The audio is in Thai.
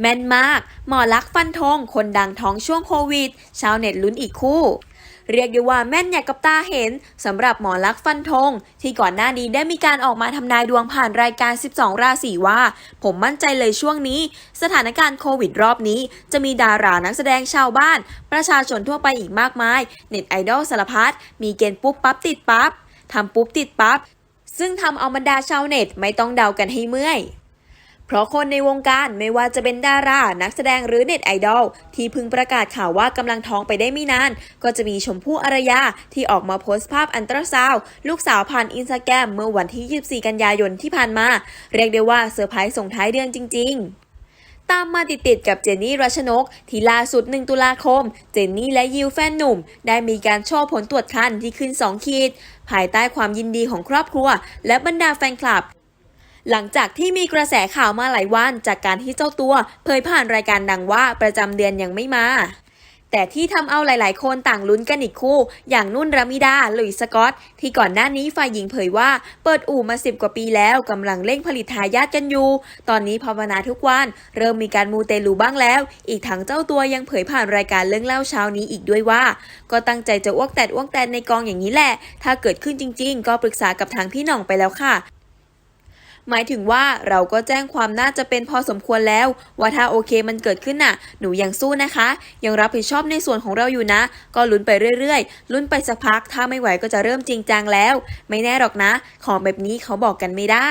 แม่นมาก หมอลักษณ์ฟันธงคนดังท้องช่วงโควิด ชาวเน็ตลุ้นอีกคู่ เรียกได้ว่าแม่นอย่างกับตาเห็นสำหรับหมอลักษณ์ฟันธงที่ก่อนหน้านี้ได้มีการออกมาทำนายดวงผ่านรายการ 12 ราศีว่า ผมมั่นใจเลยช่วงนี้ สถานการณ์โควิดรอบนี้ จะมีดารานักแสดงชาวบ้าน ประชาชนทั่วไปอีกมากมาย เน็ตไอดอลสารพัดมีเกณฑ์ปุ๊บปั๊บติดปั๊บทำปุ๊บติดปั๊บซึ่งทำเอาบรรดาชาวเน็ตไม่ต้องเดากันให้เมื่อย เพราะคนในวงการไม่ว่าจะเป็นดารา นักแสดงหรือเน็ตไอดอลที่เพิ่งประกาศข่าวว่ากำลังท้องไปได้ไม่นาน ก็จะมีชมพู่อารยาที่ออกมาโพสต์ภาพอันตราซาวลูกสาวผ่านอินสตาแกรมเมื่อวันที่ 24 กันยายนที่ผ่านมา เรียกได้ว่าเซอร์ไพรส์ส่งท้ายเดือนจริง ๆตามมาติดๆกับเจนนี่รัชนก ที่ล่าสุด 1 ตุลาคม เจนนี่และยิวแฟนหนุ่ม ได้มีการโชว์ผลตรวจคันที่ขึ้น 2 ขีด ภายใต้ความยินดีของครอบครัว และบรรดาแฟนคลับ หลังจากที่มีกระแสข่าวมาหลายวันจากการที่เจ้าตัวเผยผ่านรายการดังว่าประจำเดือนยังไม่มา แต่ที่ทำเอาหลาย ๆ คนต่างลุ้นกันอีกคู่ อย่างนุ่นรามิดาหลุยสกอต ที่ก่อนหน้านี้ฝ่ายหญิงเผยว่า เปิดอู่มาสิบกว่าปีแล้วกำลังเร่งผลิตทายาทกันอยู่ ตอนนี้ภาวนาทุกวัน เริ่มมีการมูเตลูบ้างแล้ว อีกทั้งเจ้าตัวยังเผยผ่านรายการเรื่องเล่าเช้านี้อีกด้วยว่า ก็ตั้งใจจะอ้วกแตดอ้วกแตนในกองอย่างนี้แหละ ถ้าเกิดขึ้นจริง ๆ ก็ปรึกษากับทางพี่หน่องไปแล้วค่ะ หมายถึงว่าเราก็แจ้งความน่าจะเป็นพอสมควรแล้ว ว่าถ้าโอเคมันเกิดขึ้นน่ะ หนูยังสู้นะคะ ยังรับผิดชอบในส่วนของเราอยู่นะ ก็ลุ้นไปเรื่อยๆ ลุ้นไปสักพัก ถ้าไม่ไหวก็จะเริ่มจริงจังแล้ว ไม่แน่หรอกนะ ของแบบนี้เขาบอกกันไม่ได้